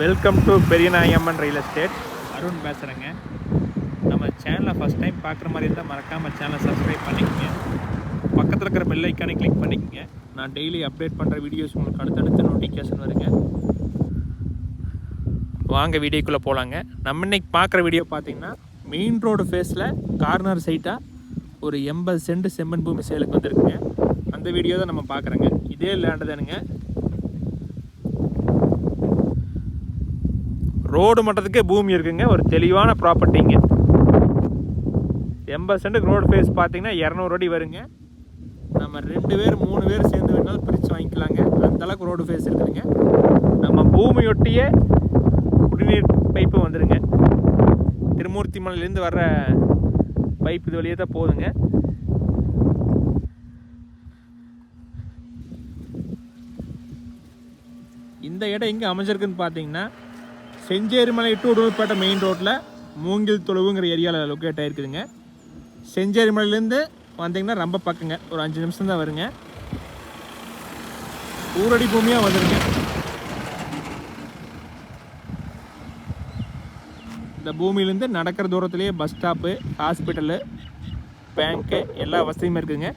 Welcome to Periyanayamman real estate Arun பேசுகிறேங்க நம்ம சேனலை ஃபஸ்ட் டைம் பார்க்குற மாதிரி இருந்தால் மறக்காமல் சேனலை சப்ஸ்கிரைப் பண்ணிக்கோங்க. பக்கத்தில் இருக்கிற பெல் ஐக்கானை கிளிக் பண்ணிக்கோங்க. நான் டெய்லி அப்டேட் பண்ணுற வீடியோஸ் உங்களுக்கு அடுத்தடுத்த நோட்டிஃபிகேஷன் வருங்க. வாங்க வீடியோக்குள்ளே போகலாங்க நம்ம இன்னைக்கு பார்க்குற வீடியோ பார்த்தீங்கன்னா மெயின் ரோடு ஃபேஸில் கார்னர் சைட்டாக ஒரு எண்பது சென்ட் செம்மண் பூமி சேலுக்கு வந்திருக்குங்க. அந்த வீடியோ தான் நம்ம பார்க்குறோங்க. இதே லேண்டு தானுங்க. ரோடு மட்டத்துக்கே பூமி இருக்குங்க. ஒரு தெளிவான ப்ராப்பர்ட்டிங்க. எண்பது சென்ட்டுக்கு ரோடு ஃபேஸ் பார்த்தீங்கன்னா இரநூறு அடி வருங்க. நம்ம ரெண்டு பேர் மூணு பேர் சேர்ந்து வேணாலும் பிரித்து வாங்கிக்கலாங்க. அந்த அளவுக்கு ரோடு ஃபேஸ் இருக்குதுங்க. நம்ம பூமியொட்டியே குடிநீர் பைப்பு வந்துடுங்க திருமூர்த்தி மலையிலேருந்து வர்ற பைப் இது வழியே தான் போகுதுங்க. இந்த இடம் எங்கே அமைஞ்சிருக்குன்னு பார்த்தீங்கன்னா செஞ்சேரிமலை டு உடுமல்பேட்டை மெயின் ரோட்டில் மூங்கில் தொழுவுங்கிற ஏரியாவில் லொக்கேட் ஆகிருக்குதுங்க செஞ்சேரிமலையிலேருந்து வந்தீங்கன்னா ரொம்ப பக்கங்க. ஒரு அஞ்சு நிமிஷம் தான் வருங்க. ஊரடி பூமியாக வந்துருங்க இந்த பூமியிலேருந்து நடக்கிற தூரத்துலேயே பஸ் ஸ்டாப்பு ஹாஸ்பிட்டலு பேங்க்கு எல்லா வசதியுமே இருக்குதுங்க.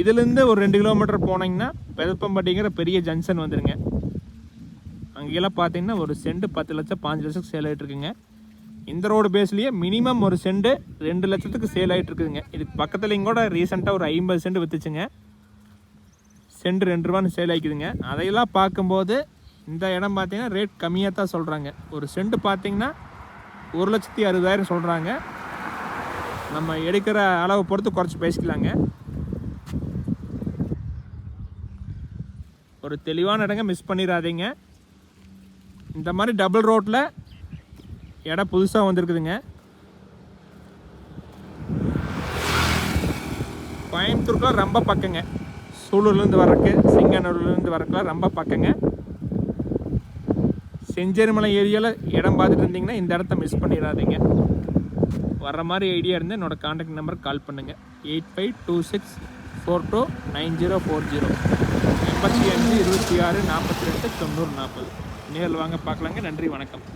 இதுலேருந்து ஒரு ரெண்டு கிலோமீட்டர் போனீங்கன்னா பெதப்பம்பட்டிங்கிற பெரிய ஜங்ஷன் வந்துருங்க. அங்கெல்லாம் பார்த்தீங்கன்னா ஒரு செண்டு பத்து லட்சம் பாஞ்சு லட்சத்துக்கு சேல் ஆகிட்டு இருக்குங்க இந்த ரோடு பேஸ்லேயே மினிமம் ஒரு செண்டு ரெண்டு லட்சத்துக்கு சேல் ஆகிட்டு இருக்குதுங்க இதுக்கு பக்கத்தில் கூட ரீசெண்டாக ஒரு ஐம்பது செண்டு விற்றுச்சுங்க செண்டு ரெண்டு ரூபான்னு சேல் ஆகிக்குதுங்க அதையெல்லாம் பார்க்கும்போது இந்த இடம் பார்த்தீங்கன்னா ரேட் கம்மியாக தான் சொல்கிறாங்க ஒரு செண்டு பார்த்தீங்கன்னா ஒரு லட்சத்தி அறுபதாயிரம் சொல்கிறாங்க நம்ம எடுக்கிற அளவை பொறுத்து குறைச்சி பேசிக்கலாங்க. ஒரு தெளிவான இடங்க மிஸ் பண்ணிடாதீங்க. இந்த மாதிரி டபுள் ரோட்டில் இடம் புதுசாக வந்திருக்குதுங்க. கோயம்புத்தூருக்குலாம் ரொம்ப பக்கங்க. சூலூர்லேருந்து வரக்கு சிங்கனூர்லேருந்து வரக்குலாம் ரொம்ப பக்கங்க. செஞ்சேரிமலை ஏரியாவில் இடம் பார்த்துட்டு இருந்தீங்கன்னா இந்த இடத்த மிஸ் பண்ணிடாதீங்க. வர்ற மாதிரி ஐடியா இருந்தால் என்னோடய காண்டாக்ட் நம்பருக்கு கால் பண்ணுங்கள் eight five two six four two nine zero four zero எண்பத்தி அஞ்சு இருபத்தி ஆறு நாற்பத்தி ரெண்டு தொண்ணூறு நாற்பது. நேரில் வாங்க பார்க்கலாங்க. நன்றி வணக்கம்.